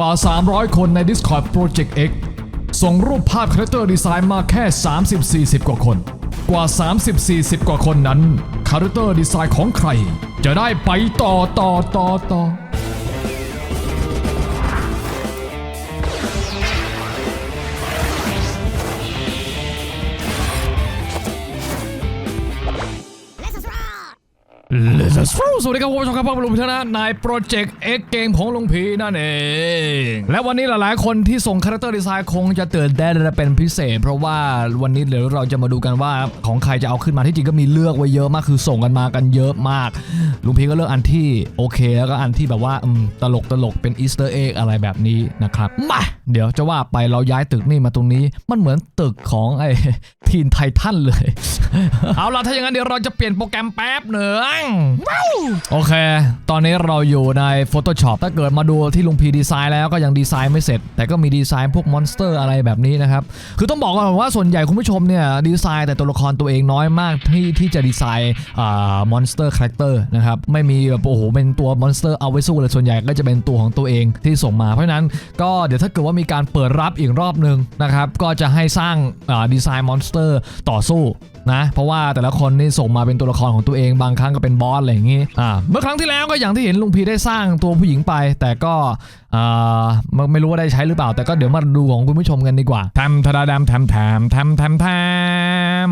กว่า 300 คนใน Discord Project X ส่งรูปภาพคาแรคเตอร์ดีไซน์มาแค่ 30-40 กว่าคน กว่า 30-40 กว่าคนนั้นคาแรคเตอร์ดีไซน์ของใคร จะได้ไปต่อต่อต่อต่อ Let's go สวัสดีครับคุณผู้ชมครับพบกับลุงพีนะในโปรเจกต์ X เกมของลุงพีนั่นเอง และวันนี้หลายๆ คนที่ส่งคาแรคเตอร์ดีไซน์คงจะตื่นเต้นและเป็นพิเศษ เพราะว่าวันนี้เดี๋ยวเราจะมาดูกันว่าของใครจะเอาขึ้นมาที่จริงก็มีเลือกไว้เยอะมากคือส่งกันมากันเยอะมาก ลุงพีก็เลือกอันที่โอเค แล้วก็อันที่แบบว่าอืมตลกตลกเป็นอีสเตอร์เอ็กอะไรแบบนี้นะครับมาเดี๋ยวจะว่าไปเราย้ายตึกนี่มาตรงนี้มันเหมือนตึกของไอ้ทีนไททันเลย เอาล่ะถ้าอย่างนั้นเดี๋ยวเราจะเปลี่ยนโปรแกรมแป๊บหนึ่งโอเค ตอนนี้เราอยู่ใน Photoshop ถ้าเกิดมาดูที่ลุงพีดีไซน์แล้วก็ยังดีไซน์ไม่เสร็จ แต่ก็มีดีไซน์พวกมอนสเตอร์อะไรแบบนี้นะครับ คือต้องบอกก่อนว่าส่วนใหญ่คุณผู้ชมเนี่ยดีไซน์แต่ตัวละครตัวเองน้อยมากที่ที่จะดีไซน์มอนสเตอร์คาแรคเตอร์นะครับ ไม่มีแบบโอ้โหเป็นตัวมอนสเตอร์เอาไว้สู้เลยส่วนใหญ่ก็จะเป็นตัวของตัวเองที่ส่งมา เพราะฉะนั้นก็เดี๋ยวถ้าเกิดว่ามีการเปิดรับอีกรอบหนึ่งนะครับก็จะให้สร้างดีไซน์มอนสเตอร์ต่อสู้ นะ เพราะว่าแต่ละคนนี่ส่งมาเป็นตัวละครของตัวเองบางครั้งก็เป็นบอสอะไรอย่างงี้อ่าเมื่อครั้งที่แล้วก็อย่างที่เห็นลุงพีได้สร้างตัวผู้หญิงไป แต่ก็อ่าไม่รู้ว่าได้ใช้หรือเปล่า แต่ก็เดี๋ยวมาดูของคุณผู้ชมกันดีกว่าแทมทาดาดมแทมแทมแทมแทมแทม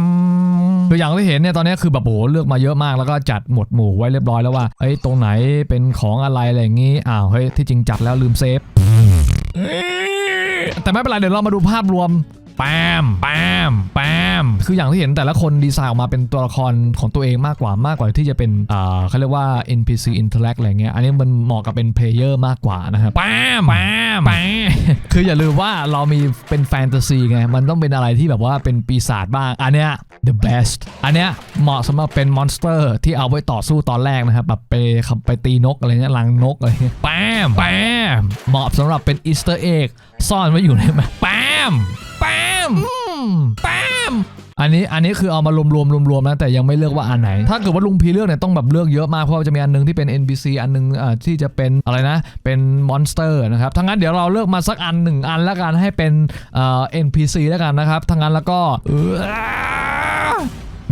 คืออย่างที่เห็นเนี่ยตอนนี้คือแบบโอ้โหเลือกมาเยอะมากแล้วก็จัดหมวดหมู่ไว้เรียบร้อยแล้วว่าเอ้ยตรงไหนเป็นของอะไรอะไรอย่างงี้อ้าวเฮ้ยที่จริงจัดแล้วลืมเซฟแต่ไม่เป็นไรเดี๋ยวเรามาดูภาพรวม แปมแปมแปมคืออย่างที่เห็นแต่ละคนดีไซน์ออกมาเป็นตัวละครของตัวเองมากกว่ามากกว่าที่จะเป็นอ่าเขาเรียกว่า NPC interact อะไรเงี้ยอันนี้มันเหมาะกับเป็นเพลเยอร์มากกว่านะครับแปมแปมแปมคืออย่าลืมว่าเรามีเป็นแฟนตาซีไงมันต้องเป็นอะไรที่แบบว่าเป็นปีศาจบ้างอันเนี้ย the best อันเนี้ยเหมาะสำหรับเป็นมอนสเตอร์ที่เอาไว้ต่อสู้ตอนแรกนะครับแบบไปขับไปตีนกอะไรเงี้ยลังนกอะไรเงี้ยแปมแปมเหมาะสำหรับเป็นอีสเตอร์เอ็กซ่อนไว้อยู่ในมันแปม แปมแปมอันนี้อันนี้คือเอามารวมรวมรวมรวมๆนะแต่ยังไม่เลือกว่าอันไหน ถ้าเกิดว่าลุงพีเลือกเนี่ยต้องแบบเลือกเยอะมากเพราะว่าจะมีอันหนึงที่เป็น NPC อันหนึงอ่าที่จะเป็นอะไรนะเป็นมอนสเตอร์นะครับทั้งนั้นเดี๋ยวเราเลือกมาสักอันหนึ่งอันแล้วกันให้เป็นเอ่อ NPC แล้วกันนะครับทั้งนั้นแล้วก็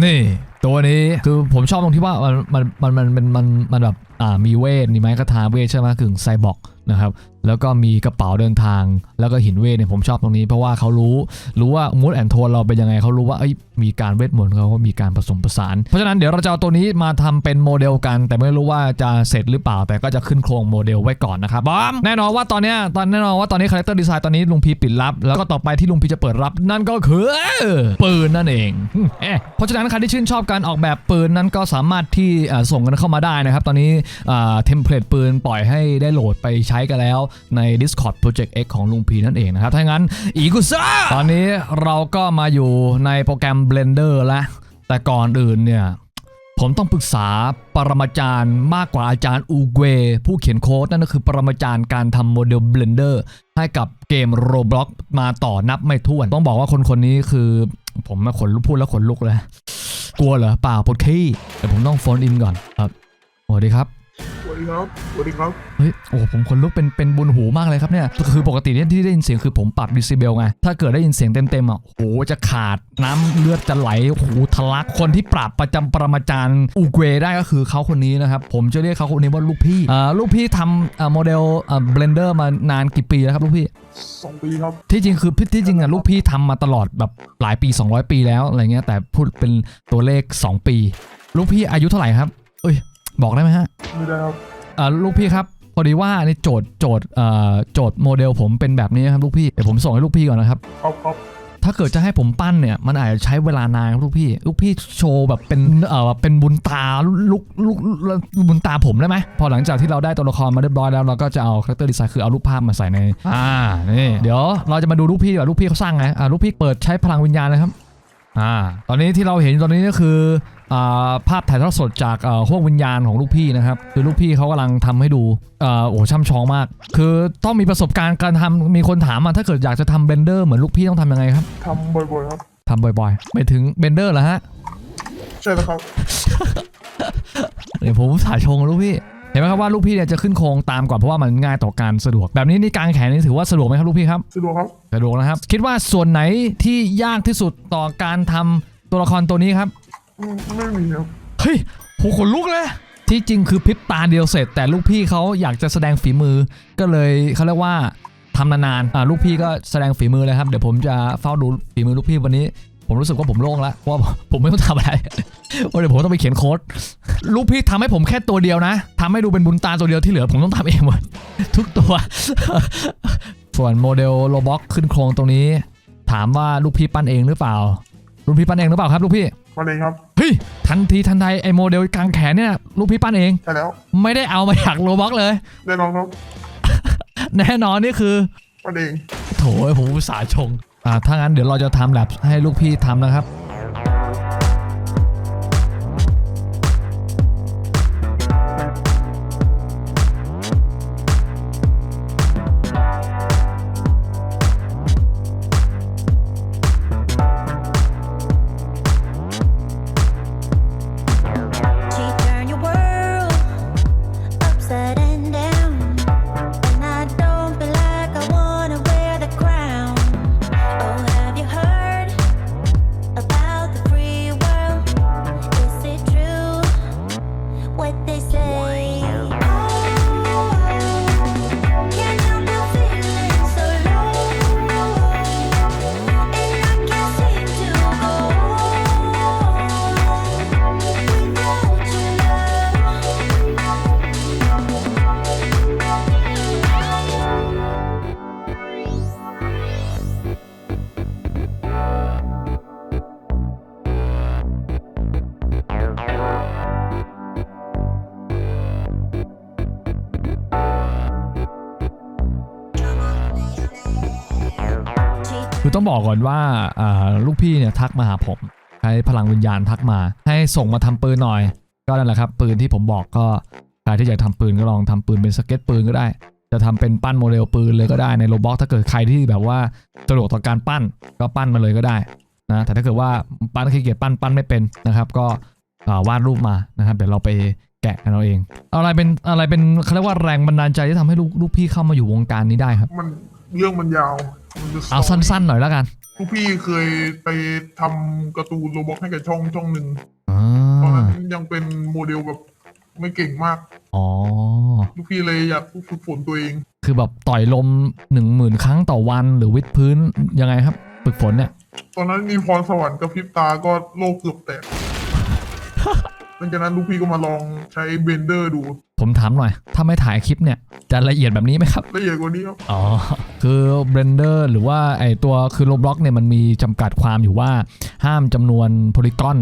นี่ตัวนี้คือผมชอบตรงที่ว่ามันมันมันมันมันมันมันแบบอ่ามีเวทมีไม้คาถาเวทใช่ไหมกึ่งไซบอร์ก นะครับแล้วก็มีกระเป๋าเดินทาง แล้วก็หินเวทเนี่ยผมชอบตรงนี้ เพราะว่าเขารู้รู้ว่ามูดแอนโทนเราเป็นยังไงเขารู้ว่าเอ้ยมีการเวทมนต์เขาก็มีการผสมผสาน เพราะฉะนั้นเดี๋ยวเราจะเอาตัวนี้มาทำเป็นโมเดลกัน แต่ไม่รู้ว่าจะเสร็จหรือเปล่า แต่ก็จะขึ้นโครงโมเดลไว้ก่อนนะครับบอมแน่นอนว่าตอนเนี้ยตอนแน่นอนว่าตอนนี้คาแรคเตอร์ดีไซน์ตอนนี้ลุงพีปิดรับ แล้วก็ต่อไปที่ลุงพีจะเปิดรับ นั่นก็คือปืนนั่นเองเอ๊ะเพราะฉะนั้นใครที่ชื่นชอบการออกแบบปืนนั้นก็สามารถที่เอ่อส่งกันเข้ามาได้นะครับตอนนี้เทมเพลตปืนปล่อยให้ได้โหลดไปใช้กันแล้วใน Discord Project X ของลุงพีนั่นเองนะครับ ถ้างั้นอีกุซ่าตอนนี้เราก็มาอยู่ในโปรแกรม Blender แล้ว แต่ก่อนอื่นเนี่ยผมต้องปรึกษาปรมาจารย์มากกว่าอาจารย์อูเกผู้เขียนโค้ดนั่นก็คือปรมาจารย์การทำโมเดล Blender ให้กับเกม Roblox มาต่อนับไม่ถ้วน ต้องบอกว่าคนคนนี้คือ ผมมาขนลุกพูดแล้วขนลุกเลย กลัวเหรอเปล่าปวดขี้แต่ผมต้องโฟนอินก่อนครับสวัสดีครับ วัสดีครับสวัสดีครับเฮ้ยโอ้โหผมขนลุกเป็นเป็นบุญหูมากเลยครับเนี่ยคือปกติเนี่ยที่ได้ยินเสียงคือผมปรับดิซิเบลไงถ้าเกิดได้ยินเสียงเต็มๆอะโหจะขาดน้ำเลือดจะไหลโหทะลักคนที่ปรับประจำปรมาจารย์อูเกวได้ก็คือเขาคนนี้นะครับผมจะเรียกเขาคนนี้ว่าลูกพี่อ่าลูกพี่ทำอ่าโมเดลอ่าเบลนเดอร์มานานกี่ปีแล้วครับลูกพี่สองปีครับที่จริงคือที่จริงอะลูกพี่ทำมาตลอดแบบหลายปี 200 ปีแล้วอะไรเงี้ยแต่พูดเป็นตัวเลข 2 ปี ลูกพี่อายุเท่าไหร่ครับ เอ้ย บอกได้ไหมฮะไม่ได้ครับเอ่อลูกพี่ครับพอดีว่าในโจทย์โจทย์เอ่อโจทย์โมเดลผมเป็นแบบนี้ครับลูกพี่เดี๋ยวผมส่งให้ลูกพี่ก่อนนะครับ ครับครับถ้าเกิดจะให้ผมปั้นเนี่ยมันอาจจะใช้เวลานานครับลูกพี่ ลูกพี่โชว์แบบเป็นเอ่อเป็นบุญตาลูกลูกลูกบุญตาผมได้ไหมพอหลังจากที่เราได้ตัวละครมาเรียบร้อยแล้วเราก็จะเอาคาแรคเตอร์ดีไซน์คือเอารูปภาพมาใส่ในอ่านี่เดี๋ยวเราจะมาดูลูกพี่ดีกว่าลูกพี่เขาสร้างไงอ่าลูกพี่เปิดใช้พลังวิญญาณเลยครับ อ่าตอนนี้ที่เราเห็นตอนนี้ก็คืออ่าภาพถ่ายทอดสดจากเอ่อพวกวิญญาณของลูกพี่นะครับคือลูกพี่เขากำลังทำให้ดูเอ่อโอ้ช่ำชองมาก คือต้องมีประสบการณ์การทำมีคนถามมาถ้าเกิดอยากจะทำเบนเดอร์เหมือนลูกพี่ต้องทำยังไงครับทำบ่อยๆครับ ทำบ่อยๆไม่ถึงเบนเดอร์เหรอฮะ ใช่แล้วครับ เดี๋ยวผมถ่ายชงลูกพี่ เห็นไหมครับว่าลูกพี่เนี่ยจะขึ้นโครงตามก่อนเพราะว่ามันง่ายต่อการสะดวก แบบนี้นี่กางแขนนี่ถือว่าสะดวกไหมครับลูกพี่ครับสะดวกครับสะดวกนะครับ คิดว่าส่วนไหนที่ยากที่สุดต่อการทำตัวละครตัวนี้ครับอืมไม่มีครับเฮ้ยโหขนลุกเลย ที่จริงคือพริบตาเดียวเสร็จ แต่ลูกพี่เขาอยากจะแสดงฝีมือ ก็เลยเขาเรียกว่าทำนานๆอ่าลูกพี่ก็แสดงฝีมือเลยครับ เดี๋ยวผมจะเฝ้าดูฝีมือลูกพี่วันนี้ ผมรู้สึกว่าผมโล่งแล้วเพราะว่าผมไม่ต้องทำอะไรเพราะเดี๋ยวผมต้องไปเขียนโค้ดลูกพี่ทำให้ผมแค่ตัวเดียวนะทำให้ดูเป็นบุญตาตัวเดียวที่เหลือผมต้องทำเองหมดทุกตัว ส่วนโมเดลโลบ็อกขึ้นโครงตรงนี้ ถามว่าลูกพี่ปั้นเองหรือเปล่าลูกพี่ปั้นเองหรือเปล่าครับลูกพี่มาเลยครับเฮ้ยทันทีทันใดไอโมเดลกลางแขนเนี่ยลูกพี่ปั้นเองใช่แล้วไม่ได้เอามาจากโรบ็อกเลยแน่นอนครับแน่นอนนี่คือมาเองโถยผมอุตส่าห์ชงอ่า ถ้างั้นเดี๋ยวเราจะทำแลบให้ลูกพี่ทำนะครับ คือต้องบอกก่อนว่าลูกพี่เนี่ยทักมาหาผมใช้พลังวิญญาณทักมา ให้ส่งมาทำปืนหน่อย ก็นั่นแหละครับ ปืนที่ผมบอกก็ใครที่อยากทำปืนก็ลองทำปืนเป็นสเก็ตปืนก็ได้ จะทำเป็นปั้นโมเดลปืนเลยก็ได้ในโรบ็อกถ้าเกิดใครที่แบบว่าสะดวกต่อการปั้นก็ปั้นมาเลยก็ได้นะแต่ถ้าเกิดว่าปั้นขี้เกียจปั้นปั้นไม่เป็นนะครับ ก็วาดรูปมานะครับเดี๋ยวเราไปแกะกันเราเองอะไรเป็นอะไรเป็นเขาเรียกว่าแรงบันดาลใจที่ทำให้ลูกลูกพี่เข้ามาอยู่วงการนี้ได้ครับ มันเรื่องมันยาว เอาสั้นๆหน่อยแล้วกันๆลูกพี่เคยไปทำการ์ตูนโรบอกให้กับช่องช่องหนึ่งอ่าตอนนั้นยังเป็นโมเดลแบบไม่เก่งมากอ๋อลูกพี่เลยอยากฝึกฝนตัวเอง คือแบบต่อยลมหนึ่งหมื่นครั้งต่อวันหรือวิดพื้นยังไงครับฝึกฝนเนี่ย ตอนนั้นมีพรสวรรค์กับพริบตาก็โลกเกือบแตก หลังจากนั้นลูกพี่ก็มาลองใช้เบนเดอร์ดู ผมถามหน่อย ถ้าไม่ถ่ายคลิปเนี่ย จะละเอียดแบบนี้ไหมครับ ละเอียดกว่านี้ครับ อ๋อ คือ Blender หรือว่าไอตัวคือโ o บล็อกเนี่ยมันมีจำกัดความอยู่ว่าห้ามจำนวนโพลีกอน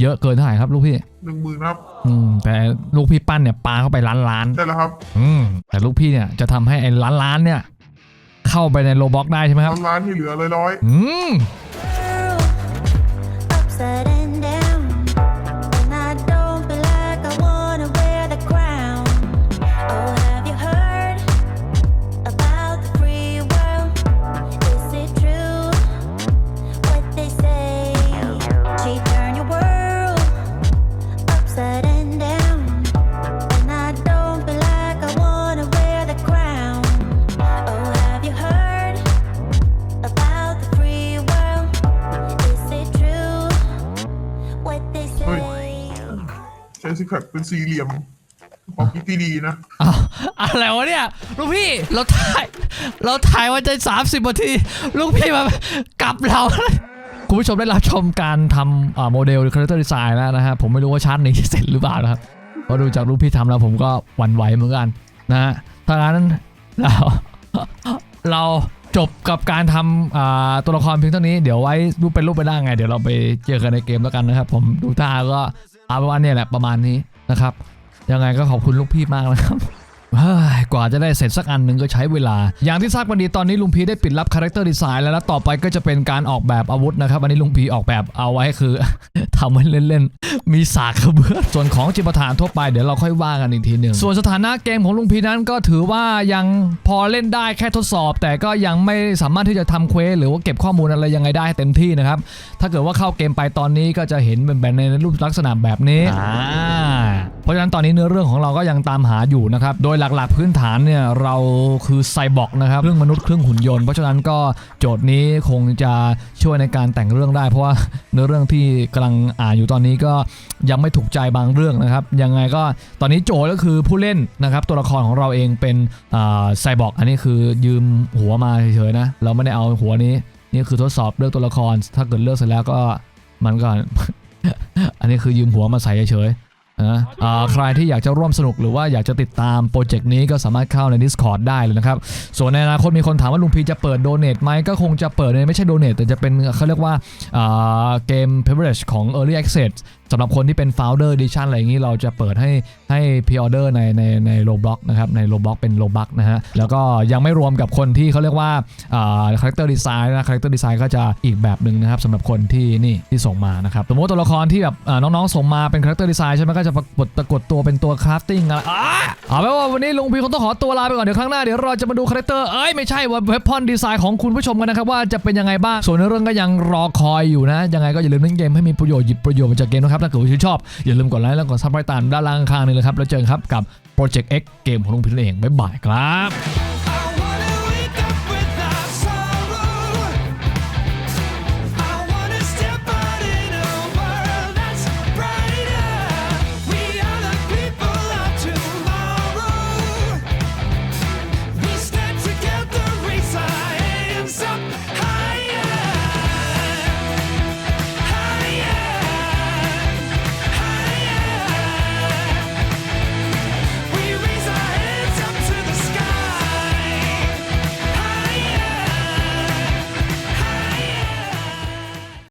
เยอะเกินเท่าไหร่ครับลูกพี่ หนึ่งหมื่นครับอืม แต่ลูกพี่ปั้นเนี่ยปาเข้าไปล้านล้านได้แล้วครับๆอืมแต่ลูกพี่เนี่ยจะทำให้ไอ้ล้านล้านๆเนี่ย เข้าไปในโ o บล็อกได้ใช่ไหมครับร้านร้านที่เหลือเลยร้อย อืม world upside what they say? ใช้ซิกแพคเป็นสี่เหลี่ยมความคิดที่ดีนะอ้าวอะไรวะเนี่ยลูกพี่เราถ่ายเราถ่ายวันใจสามสิบนาทีลูกพี่มากลับเรา คุณผู้ชมได้รับชมการทำโมเดลหรือคาแรคเตอร์ดีไซน์แล้วนะฮะผมไม่รู้ว่าชาร์ตนี้เสร็จหรือเปล่านะครับเพราะดูจากลูกพี่ทำแล้วผมก็หวั่นไหวเหมือนกันนะฮะถ้างั้นเราเรา จบกับการทำตัวละครเพียงเท่านี้เดี๋ยวไว้รูปเป็นรูปไปได้ไง เดี๋ยวเราไปเจอกันในเกมแล้วกันนะครับ ผมดูท่าก็เอาเป็นว่าเนี่ยแหละประมาณนี้นะครับยังไงก็ขอบคุณลูกพี่มากนะครับ เฮ้ยกว่าจะได้เสร็จสักอันหนึ่งก็ใช้เวลา อย่างที่ทราบกันดีตอนนี้ลุงพีได้ปิดรับคาแรคเตอร์ดีไซน์แล้วและต่อไปก็จะเป็นการออกแบบอาวุธนะครับ อันนี้ลุงพีออกแบบเอาไว้คือ ทำไว้เล่นๆ มีสากกระเบือส่วนของจิปาถานทั่วไปเดี๋ยวเราค่อยว่ากันอีกทีหนึ่งส่วนสถานะเกมของลุงพีนั้นก็ถือว่ายังพอเล่นได้แค่ทดสอบ แต่ก็ยังไม่สามารถที่จะทำเควสหรือว่าเก็บข้อมูลอะไรยังไงได้เต็มที่นะครับถ้าเกิดว่าเข้าเกมไปตอนนี้ก็จะเห็นเป็นแบบในรูปลักษณะแบบนี้อ่า เพราะฉะนั้นตอนนี้เนื้อเรื่องของเราก็ยังตามหาอยู่นะครับ โดยหลักๆพื้นฐานเนี่ยเราคือไซบอร์กนะครับเครื่องมนุษย์เครื่องหุ่นยนต์ เพราะฉะนั้นก็โจทย์นี้คงจะช่วยในการแต่งเรื่องได้ เพราะว่าเนื้อเรื่องที่กำลังอ่านอยู่ตอนนี้ก็ยังไม่ถูกใจบางเรื่องนะครับ ยังไงก็ตอนนี้โจทย์ก็คือผู้เล่นนะครับตัวละครของเราเองเป็นไซบอร์กอันนี้คือยืมหัวมาเฉยๆนะเราไม่ได้เอาหัวนี้นี่คือทดสอบเลือกตัวละคร ถ้าเกิดเลือกเสร็จแล้วก็มันก็ อันนี้คือยืมหัวมาใส่เฉยๆ นะใครที่อยากจะร่วมสนุกหรือว่าอยากจะติดตามโปรเจกต์นี้ก็สามารถเข้าใน Discord ได้เลยนะครับ ส่วนในอนาคตมีคนถามว่าลุงพีจะเปิดโดเน a ไหมก็คงจะเปิดในไม่ใช่โดเน a แต่จะเป็นเขาเรียกว่าอ่าเกม privilege ของ Early Access สำหรับคนที่เป็น Founder Edition อะไรอย่างนี้เราจะเปิดให้ให้พ r ออเดอร์ในในในโลบ็อกนะครับในโลบ็อกเป็นโลบักนะฮะแล้วก็ยังไม่รวมกับคนที่เขาเรียกว่าอ่าคาแรคเตอร์ดีไซน์นะคาแรคเตอร์ดีไซน์ก็จะอีกแบบหนึ่งนะครับสำหรับคนที่นี่ที่ส่งมานะครับสมมติว่ตัวละครที่แบบอ่าน้องๆส่งมาเป็นคาแรคเตอร์ดีไซน์ใช่ไหมก็จะปรากฏปรากฏตัวเป็นตัวคราฟติ้งอะไรอ่าเอาเป็ว่าวันนี้ลุงพีคงต้องขอตัวลาไปก่อนเดี๋ยวครั้งหน้าเดี๋ยวเราจะมาดูคาแรคเตอร์เอ้ยไม่ใช่ว่าเวพอนดีไซน์ของคุณผู้ชมกันนะครับว่าจะเป็นยังไงบ้างส่วนในเรื่องก็ยังรอคอยอยู่นะยังไงก็อย่าลืมเล่นเกมให้มีประโยชน์หยิบประโยชน์มาจากเกมนะครับถ้าเกิดว่าชื่นชอบ อย่าลืมกดไลค์แล้วกดซับสไครต์ตามด้านล่างข้างนี่เลยครับ แล้วเจอกันครับกับ Project X เกมของลุงพินเอง บ๊ายบายครับ